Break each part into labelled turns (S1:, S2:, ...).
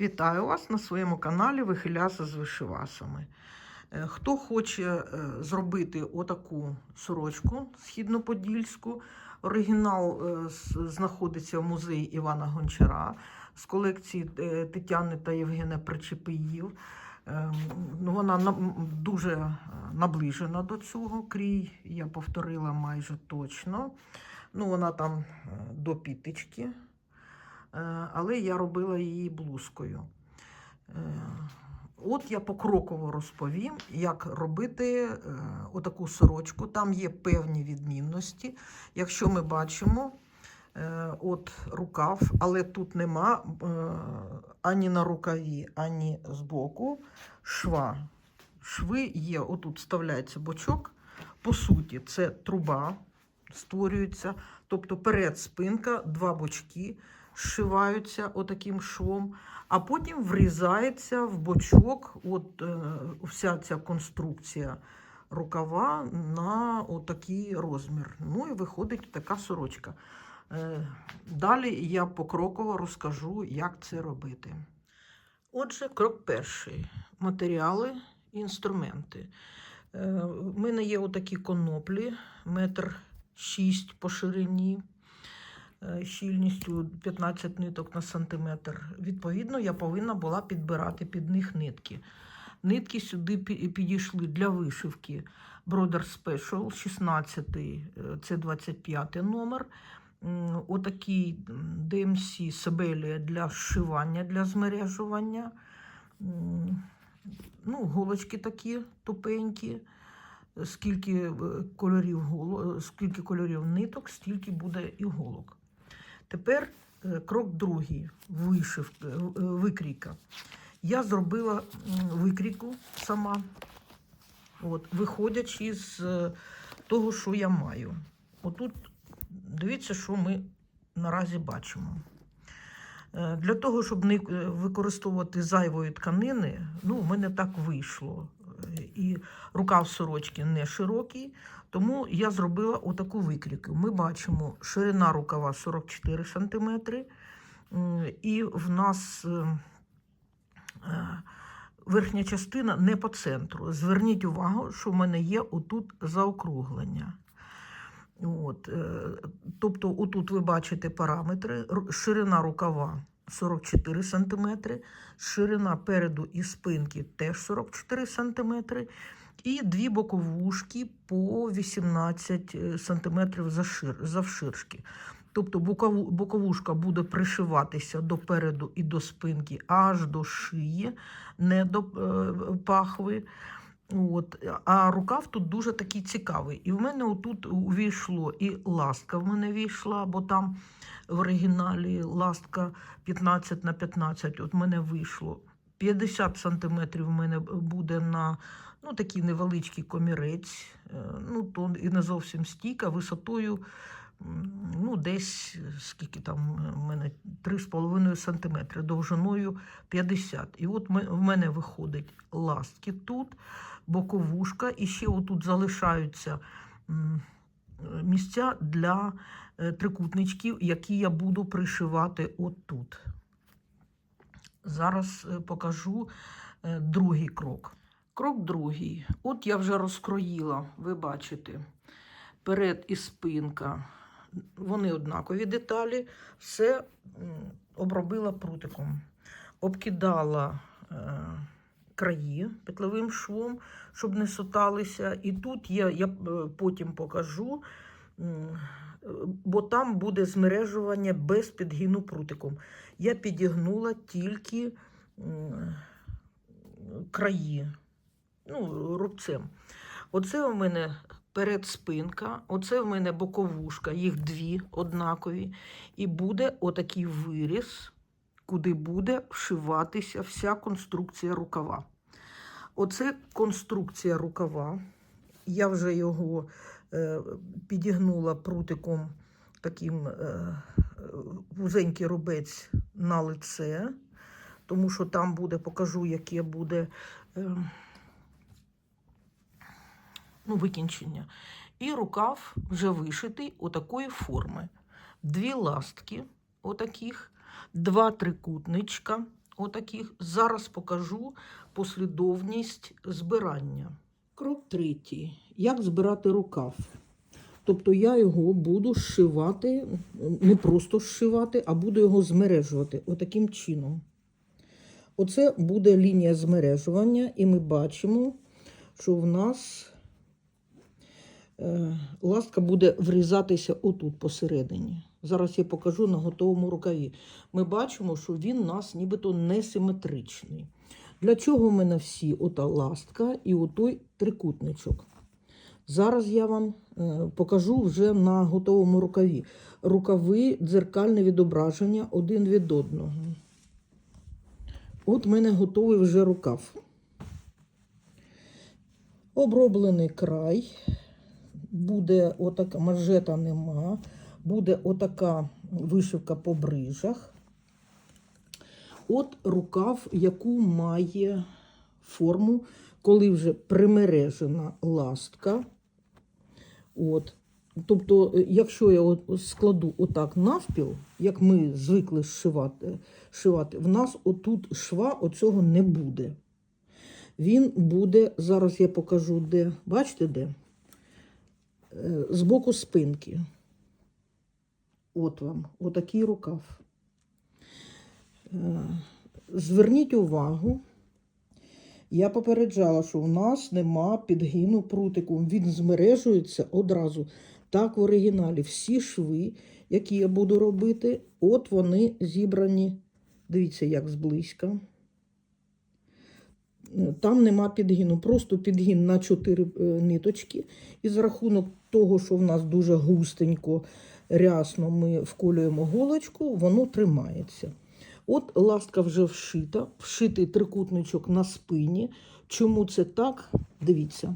S1: Вітаю вас на своєму каналі Вихиляса з вишивасами. Е, Хто хоче е, зробити отаку сорочку східноподільську, оригінал е, знаходиться в музеї Івана Гончара з колекції Тетяни та Євгена Причепиїв. Ну, Вона дуже наближена до цього. Крій я повторила майже точно. Ну, вона там до піточки. Е, але я робила її блузкою. Е, От я покроково розповім, як робити е, отаку сорочку. Там є певні відмінності. Якщо ми бачимо, от рукав, але тут нема ані на рукаві, ані збоку шва. Шви є, отут вставляється бочок. По суті, це труба створюється, тобто перед спинка, два бочки зшиваються отаким швом, а потім врізається в бочок от, е, вся ця конструкція рукава на отакий розмір. Ну і виходить така сорочка. Е, Далі я покроково розкажу, як це робити. Отже, крок перший: матеріали, інструменти. Е, В мене є отакі коноплі, метр шість по ширині, е, щільністю 15 ниток на сантиметр. Відповідно, я повинна була підбирати під них нитки. Нитки сюди підійшли для вишивки Brother Special 16, е, це 25 номер. Отакий DMC Сабелія для зшивання, для змережування. Ну, голочки такі тупенькі. Скільки е, кольорів, е, скільки кольорів ниток, стільки буде іголок. Тепер е, крок другий вишивка, е, викрійка. Я зробила викрійку сама, от, виходячи з е, того, що я маю. Отут дивіться, що ми наразі бачимо. Е, Для того, щоб не е, використовувати зайвої тканини, ну, в мене так вийшло. І рукав сорочки не широкий, тому я зробила отаку викрійку. Ми бачимо, ширина рукава 44 см, і в нас е, е, верхня частина не по центру. Зверніть увагу, що в мене є отут заокруглення. От, е, тобто, отут ви бачите параметри, ширина рукава 44 см, ширина переду і спинки теж 44 см, і дві боковушки по 18 см завширшки. Тобто боковушка буде пришиватися до переду і до спинки аж до шиї, не до е, пахви. От. А рукав тут дуже такий цікавий. І в мене отут увійшло і ластка в мене війшла, бо там в оригіналі ластка 15 на 15. От мене вийшло. 50 сантиметрів в мене буде на ну, такий невеличкий комірець, е, ну, то і не зовсім стійка, висотою ну, десь скільки там в мене 3,5 сантиметри, довжиною 50. І от в мене виходить ластки тут, боковушка, і ще отут залишаються місця для е, трикутничків, які я буду пришивати отут. Зараз е, покажу е, другий крок. Крок другий. От я вже розкроїла, ви бачите, перед і спинка. Вони однакові деталі. Все обробила прутиком. Обкидала краї петлевим швом, щоб не соталися. І тут я, я е, потім покажу, бо там буде змережування без підгину прутиком. Я підігнула тільки краї ну, рубцем. Оце у мене передспинка, оце в мене боковушка, їх дві однакові. І буде отакий виріз, куди буде вшиватися вся конструкція рукава. Оце конструкція рукава. Я вже його е, підігнула прутиком таким е, вузенький рубець на лице, тому що там буде, покажу, яке буде. Е, ну, викінчення. І рукав вже вишитий отакої форми. Дві ластки, отаких, два трикутничка, отаких. Зараз покажу послідовність збирання. Крок третій. Як збирати рукав? Тобто я його буду зшивати, не просто зшивати, а буду його змережувати отаким чином. Оце буде лінія змережування, і ми бачимо, що в нас е, ластка буде врізатися отут посередині. Зараз я покажу на готовому рукаві. Ми бачимо, що він у нас нібито несиметричний. Для чого в мене всі ота ластка і отой трикутничок? Зараз я вам е, покажу вже на готовому рукаві. Рукави дзеркальне відображення один від одного. От в мене готовий вже рукав. Оброблений край. Буде отака, манжета нема, буде отака вишивка по брижах. От рукав, яку має форму, коли вже примережена ластка. От. Тобто, е, якщо я складу отак навпіл, як ми звикли шивати, в нас отут шва оцього не буде. Він буде, зараз я покажу, де. Бачите де? Е, З боку спинки. От вам, отакий рукав. Е, Зверніть увагу, я попереджала, що в нас нема підгину прутику. Він змережується одразу. Так, в оригіналі всі шви, які я буду робити, от вони зібрані. Дивіться, як зблизька. Е, Там нема підгину, просто підгін на 4 ниточки. І за рахунок того, що в нас дуже густенько, рясно ми вколюємо голочку, воно тримається. От ластка вже вшита, вшитий трикутничок на спині. Чому це так? Дивіться.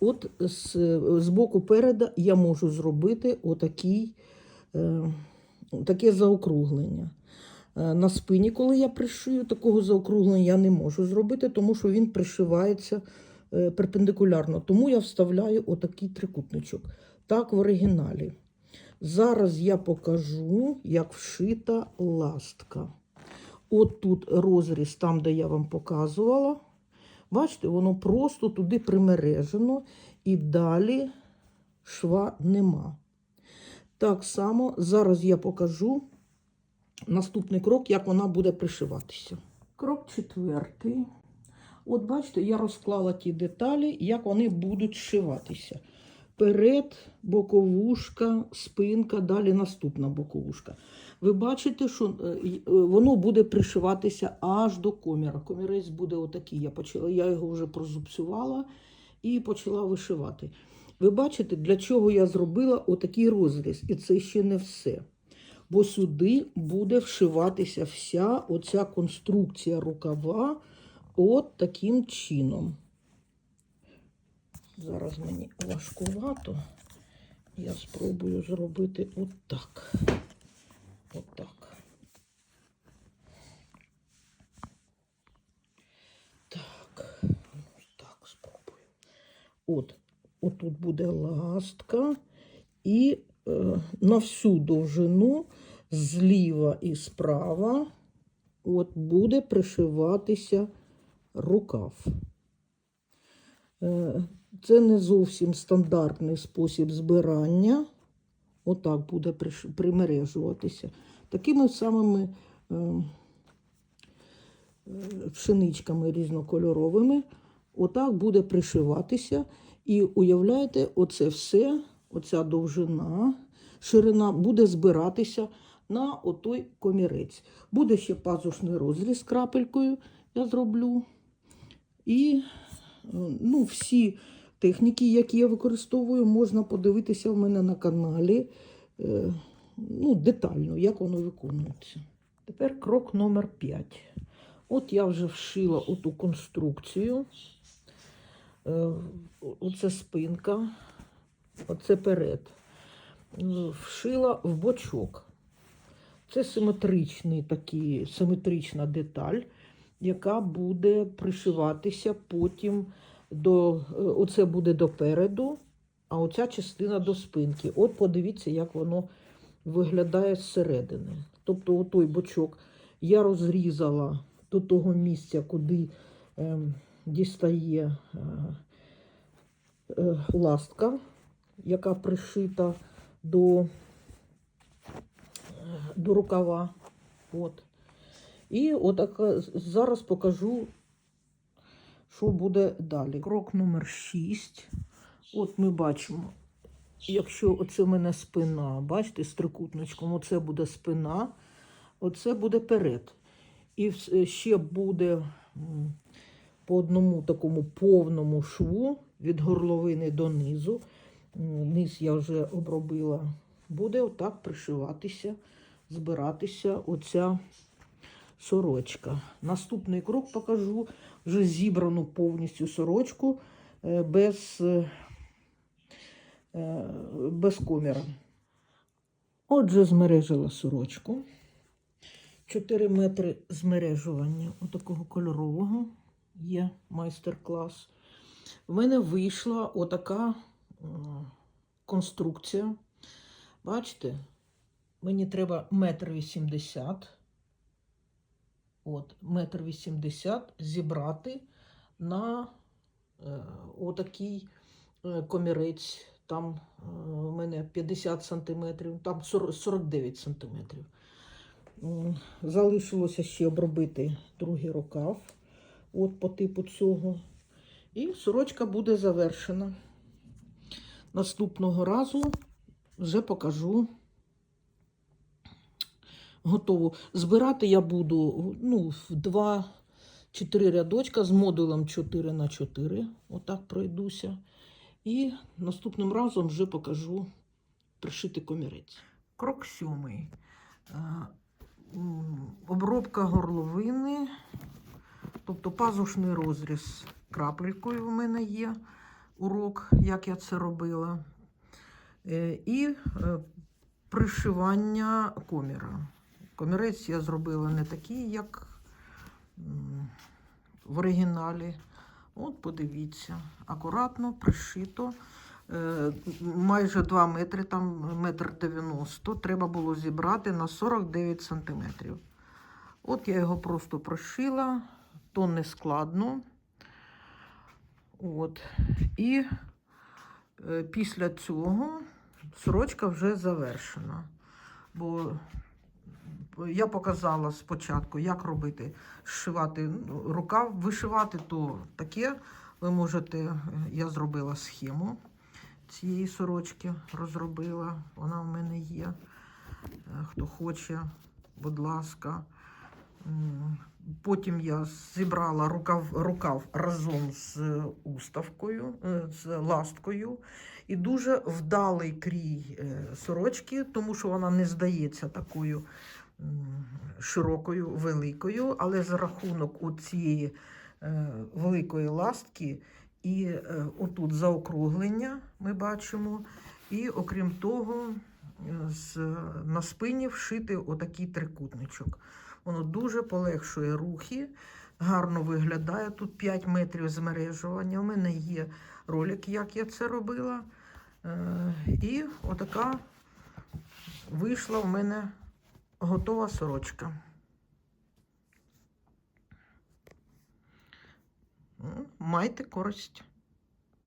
S1: От з, з боку переда я можу зробити отакий, е, таке заокруглення. Е, на спині, коли я пришию, такого заокруглення я не можу зробити, тому що він пришивається е, перпендикулярно. Тому я вставляю отакий трикутничок. Так, в оригіналі. Зараз я покажу, як вшита ластка. От тут розріз, там, де я вам показувала. Бачите, воно просто туди примережено, і далі шва нема. Так само зараз я покажу наступний крок, як вона буде пришиватися. Крок четвертий. От бачите, я розклала ті деталі, як вони будуть зшиватися. Перед, боковушка, спинка, далі наступна боковушка. Ви бачите, що е, е, воно буде пришиватися аж до коміра. Комірець буде отакий. Я, почала, я його вже прозупцювала і почала вишивати. Ви бачите, для чого я зробила отакий розріз. І це ще не все. Бо сюди буде вшиватися вся оця конструкція рукава от таким чином. Зараз мені важкувато. Я спробую зробити отак. Отак. Так, так спробую. От, отут буде ластка, і е, на всю довжину зліва і справа от буде пришиватися рукав. Е, Це не зовсім стандартний спосіб збирання. Отак буде примережуватися. Такими самими е, е, пшеничками різнокольоровими. Отак буде пришиватися. І уявляєте, оце все, оця довжина, ширина буде збиратися на отой комірець. Буде ще пазушний розріз крапелькою, я зроблю. І е, ну, всі техніки, які я використовую, можна подивитися в мене на каналі е, ну, детально, як воно виконується. Тепер крок номер 5. От я вже вшила оту конструкцію. Е, Оце спинка, оце перед. Вшила в бочок. Це симетричний такий, симетрична деталь, яка буде пришиватися потім до е, оце буде допереду, а оця частина до спинки. От подивіться, як воно виглядає зсередини. Тобто, отой бочок я розрізала до того місця, куди е, дістає е, е, ластка, яка пришита до, е, до рукава. От. І отак е, зараз покажу, що буде далі. Крок номер 6. От ми бачимо, якщо оце в мене спина, бачите, з трикутничком, оце буде спина, оце буде перед. І вс- ще буде по одному такому повному шву від горловини до низу. Низ я вже обробила. Буде отак пришиватися, збиратися оця сорочка. Наступний крок покажу вже зібрану повністю сорочку е, без, е, е, без коміра. Отже, змережила сорочку. 4 метри змережування отакого кольорового є майстер-клас. В мене вийшла отака конструкція. Бачите, мені треба метр вісімдесят. От, метр вісімдесят зібрати на е, отакий е, комірець. Там е, у мене 50 сантиметрів, там 40, 49 сантиметрів. Залишилося ще обробити другий рукав, от по типу цього. І сорочка буде завершена. Наступного разу вже покажу готову. Збирати я буду ну, в 2 чи 3 рядочка з модулем 4 на 4 Отак пройдуся. І наступним разом вже покажу пришити комірець. Крок сьомий. Е, Обробка горловини, тобто пазушний розріз крапелькою в мене є урок, як я це робила. Е, І е, пришивання коміра. Комірець я зробила не такий, як в оригіналі. От, подивіться, акуратно пришито. Е, Майже 2 метри, там метр 90. Треба було зібрати на 49 сантиметрів. От я його просто прошила, то не складно. От. І е, після цього сорочка вже завершена. Бо я показала спочатку, як робити, зшивати ну, рукав, вишивати, то таке. Ви можете, е, я зробила схему цієї сорочки, розробила. Вона в мене є. Е, Хто хоче, будь ласка. Потім я зібрала рукав, рукав разом з уставкою, е, з ласткою. І дуже вдалий крій сорочки, тому що вона не здається такою широкою, великою, але за рахунок у цієї е, великої ластки і е, отут заокруглення ми бачимо. І окрім того, е, на спині вшити отакий трикутничок. Воно дуже полегшує рухи, гарно виглядає. Тут 5 метрів змережування. У мене є ролик, як я це робила. І отака вийшла в мене готова сорочка. Майте користь.